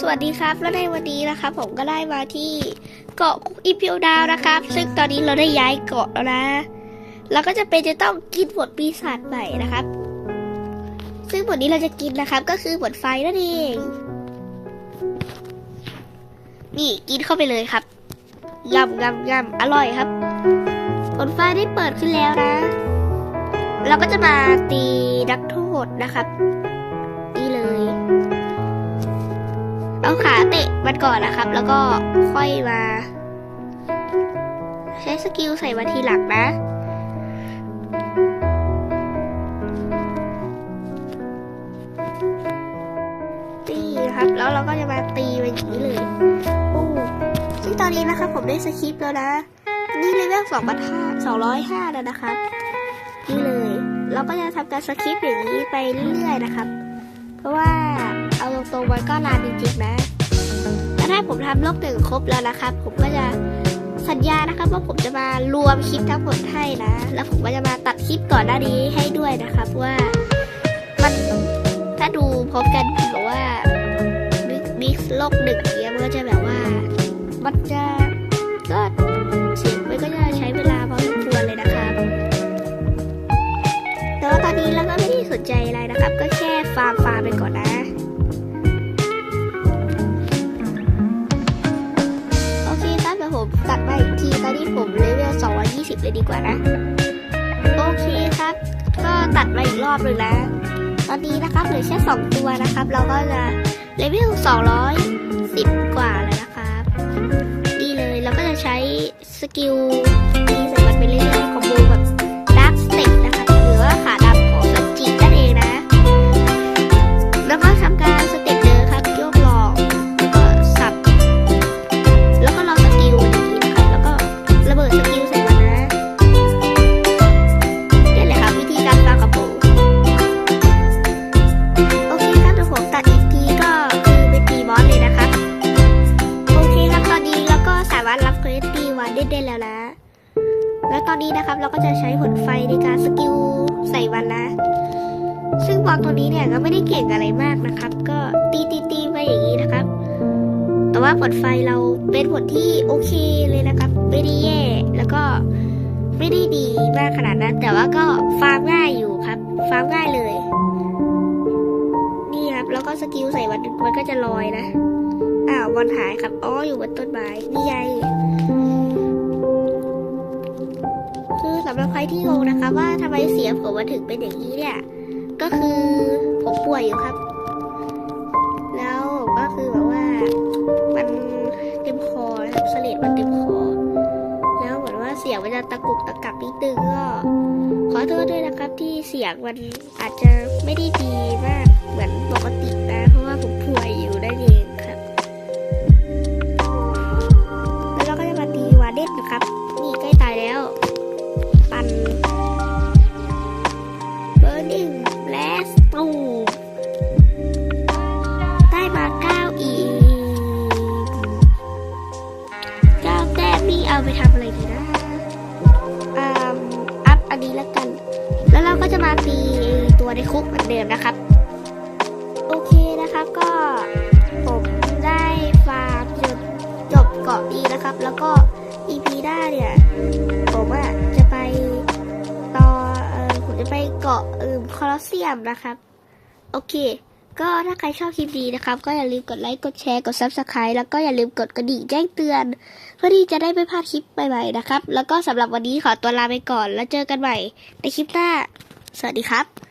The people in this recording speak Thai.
สวัสดีครับ แล้วในวันนี้นะครับผมก็ได้มาที่เกาะอิมพิวดาวนะครับ ซึ่งตอนนี้เราได้ย้ายเกาะแล้วนะ เราก็จะเป็นจะต้องกินบทปีศาจใหม่นะครับ ซึ่งบทนี้เราจะกินนะครับ ก็คือบทไฟนั่นเอง นี่กินเข้าไปเลยครับยำยำยำอร่อยครับบทไฟได้เปิดขึ้นแล้วนะ เราก็จะมาตีนักโทษนะครับ เอาขาเตะมันก่อนนะครับ แล้วก็ค่อยมา ใช้สกิลใส่มาทีหลังนะตีนะครับ แล้วเราก็จะมาตีไปอย่างนี้เลยโอ้ซึ่งตอนนี้นะครับผมได้สคริปต์แล้วนะ นี่เลเวลสองพันห้าสองร้อยห้าแล้วนะครับนี่เลย เราก็จะทำการสคริปต์อย่างนี้ไปเรื่อยๆนะครับ เพราะว่า ตรงๆมันก็นานจริงๆนะแล้วถ้าผมทำโลกหนึ่งครบแล้วนะครับ ผมก็จะสัญญานะครับว่าผมจะมารวมคลิปทั้งหมดให้นะ แล้วผมก็จะมาตัดคลิปก่อนหน้านี้ให้ด้วยนะครับว่ามันถ้าดูพร้อมกันแบบว่ามิกซ์โลกหนึ่งเนี้ยมันก็จะแบบว่า มันจะก็เสียงมันก็จะใช้เวลาพอสมควรเลยนะครับ แต่ว่าตอนนี้เราก็ไม่ได้สนใจอะไรนะครับ ก็แค่ฟาร์มฟาร์มไปก่อนนะ ผมเลเวล220 เลยดีกว่านะ โอเคครับ ก็ตัดมาอีกรอบหนึ่งนะ ตอนนี้นะครับเหลือแค่2ตัวนะครับ เราก็จะเลเวล210 กว่าแล้วนะครับดีเลยเราก็จะใช้สกิลตีใส่มันไปเรื่อยๆคอมโบ ตอนนี้นะครับเราก็จะใช้ผลไฟในการสกิลใส่วันนะ ซึ่งบอลตัวนี้เนี่ยก็ไม่ได้เก่งอะไรมากนะครับ ก็ตีตีตีไปอย่างนี้นะครับ แต่ว่าผลไฟเราเป็นผลที่โอเคเลยนะครับ ไม่ได้แย่แล้วก็ไม่ได้ดีมากขนาดนั้น แต่ว่าก็ฟาร์มง่ายอยู่ครับ ฟาร์มง่ายเลย นี่ครับแล้วก็สกิลใส่วันมันก็จะลอยนะอ้าวบอลหายครับอ๋ออยู่บนต้นไม้นี่ไง สำหรับใครที่งงนะคะ ว่าทำไมเสียงผมมาถึงเป็นอย่างนี้เนี่ย ก็คือผมป่วยอยู่ครับ แล้วก็คือแบบว่ามันเต็มคอนะครับเสลดมันเต็มคอ แล้วเหมือนว่าเสียงมันจะตะกุกตะกักนิดนึงก็ ขอโทษด้วยนะครับที่เสียงมันอาจจะไม่ได้ดีมากเหมือนปกตินะ เพราะว่าผมป่วยอยู่นั่นเอง นี่เอาไปทำอะไรดีนะอ่าอัพอันนี้แล้วกัน แล้วเราก็จะมาตีตัวในคุกเหมือนเดิมนะครับ โอเคนะครับก็ผมได้ฟาร์มจนจบเกาะดีนะครับ แล้วก็ EP หน้าเนี่ยผมอะจะไปต่อเออผมจะไปเกาะเออคอลอสเซียมนะครับ โอเค ก็ถ้าใครชอบคลิปนี้นะครับ ก็อย่าลืมกดไลค์กดแชร์กด Subscribe แล้วก็อย่าลืมกดกระดิ่งแจ้งเตือน เพื่อที่จะได้ไม่พลาดคลิปใหม่ๆนะครับ แล้วก็สำหรับวันนี้ขอตัวลาไปก่อน แล้วเจอกันใหม่ในคลิปหน้า สวัสดีครับ